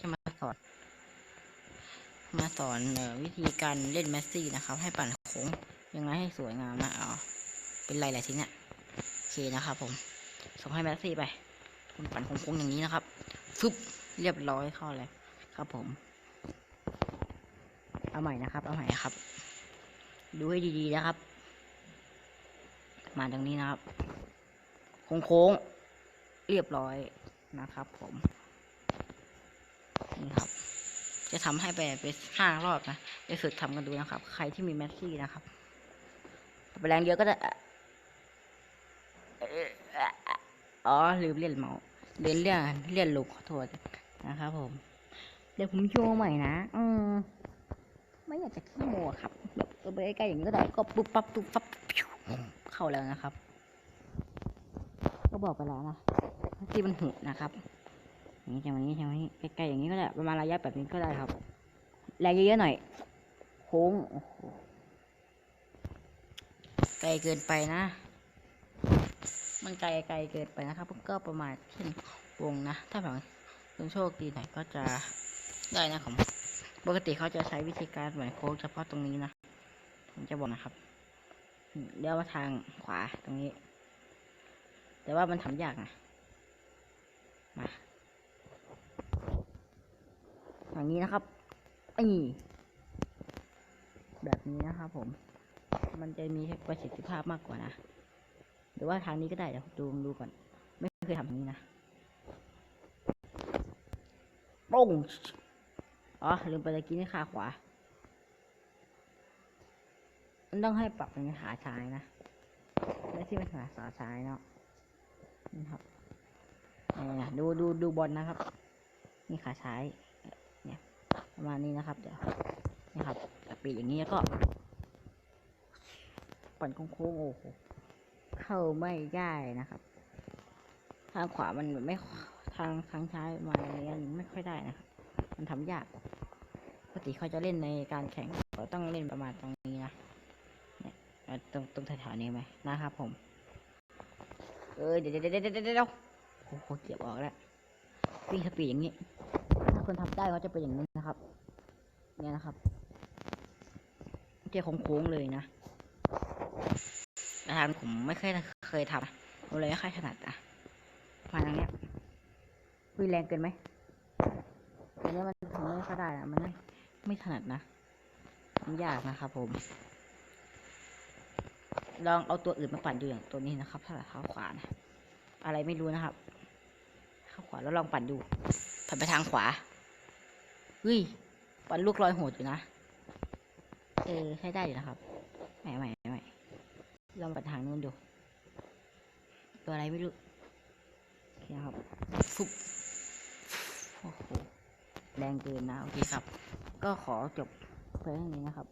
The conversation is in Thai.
จะมาสอน มาสอนเอ่อวิธีการเล่นแมสซี่นะครับ ให้ปั่นโค้งยังไงให้สวยงามนะอ๋อเป็นไรแหละทีเนี้ยโอเคนะครับผมส่งให้แมสซี่ไป คุณปั่นโค้งๆอย่างนี้นะครับฟึบเรียบร้อยเข้าเลยครับผม เอาใหม่นะครับ เอาใหม่ครับ ดูให้ดีๆนะครับ มาตรงนี้นะครับ โค้งๆเรียบร้อยนะครับผม ครับ จะทำให้ไปไปห้ารอบนะไปฝึกทำกันดูนะครับ ใครที่มีแมสซี่นะครับไปแรงเยอะก็ได้อ๋อลืมเล่นเมาส์เล่นเรื่องเล่นลูกขอโทษนะครับผมเดี๋ยวผมโชว์ใหม่นะอืมไม่อยากจะขี้โมครับแบบไปใกล้ๆอย่างนี้ก็ได้ก็ปุ๊บปั๊บปุ๊บปั๊บเข้าแล้วนะครับ ก็บอกไปแล้วนะที่มันหุนะครับ นี้จังหวะนี้จังหวะนี้ใกล้ๆอย่างนี้ก็ได้ประมาณระยะแบบนี้ก็ได้ครับแรงเยอะๆหน่อยโค้งไกลเกินไปนะ มันไกลไกลเกินไปนะครับก็ประมาณเช่นวงนะ ถ้าแบบคุณโชคดีหน่อยก็จะได้นะผมปกติเขาจะใช้วิธีการเหมือนโค้งเฉพาะตรงนี้นะผมจะบอกนะครับเดี๋ยวมาทางขวาตรงนี้ แต่ว่ามันทำยากนะมาอย่าง นี้นะครับนี่แบบนี้นะครับผม มันจะมีประสิทธิภาพมากกว่านะ หรือว่าทางนี้ก็ได้เดี๋ยวดูดูก่อน ไม่เคยทำนี้นะปุ้งอ๋อ ลืมไปตะกี้นี่ขาขวา มันต้องให้ปรับเป็นขาซ้ายนะไม่ที่เป็นขาขาซ้ายเนาะนี่ครับนี่ยดูดูดูบอลนะครับ นี่ขาซ้าย ประมาณนี้นะครับ เดี๋ยวนี่ครับปีกอย่างนี้แล้วก็ปั่นโค้งๆโอ้โหเข้าไม่ได้นะครับ ทางขวามันไม่ทางทางซ้ายมาอย่างเงี้ยไม่ค่อยได้นะครับ มันทำยากปกติเขาจะเล่นในการแข่งเขาต้องเล่นประมาณตรงนี้นะเนี่ยตรงตรงแถวๆนี้ไหมนะครับ ผม เออเดี๋ยวเดี๋ยวเดี๋ยวเดี๋ยวเดี๋ยวโอ้โหเก็บออกแล้ววิ่งสปีดอย่างนี้ คนทำได้เขาจะเป็นอย่างนี้นะครับ เนี่ยนะครับเจ๊โค้งๆเลยนะแต่ทางผมไม่เคยเคยทำผมเลยไม่ค่อยถนัดอะมาทางเนี้ยวิ่งแรงเกินไหมอันนี้มันทำไม่ค่อยได้นะมันไม่ถนัดนะทำยากนะครับผม ลองเอาตัวอื่นมาปั่นดูอย่างตัวนี้นะครับ ถ้าเท้าขวานะอะไรไม่รู้นะครับ เข้าขวาแล้วลองปั่นดูปั่นไปทางขวา เฮ้ยปั่นลูกลอยโหดอยู่นะ เออใช้ได้อยู่นะครับใหม่ใหม่ใหม่ลองปันทางนู้นดู ตัวอะไรไม่รู้โอเคครับฟุบโอ้โหแรงเกินนะ โอเคครับ ก็ขอจบเพลงนี้นะครับ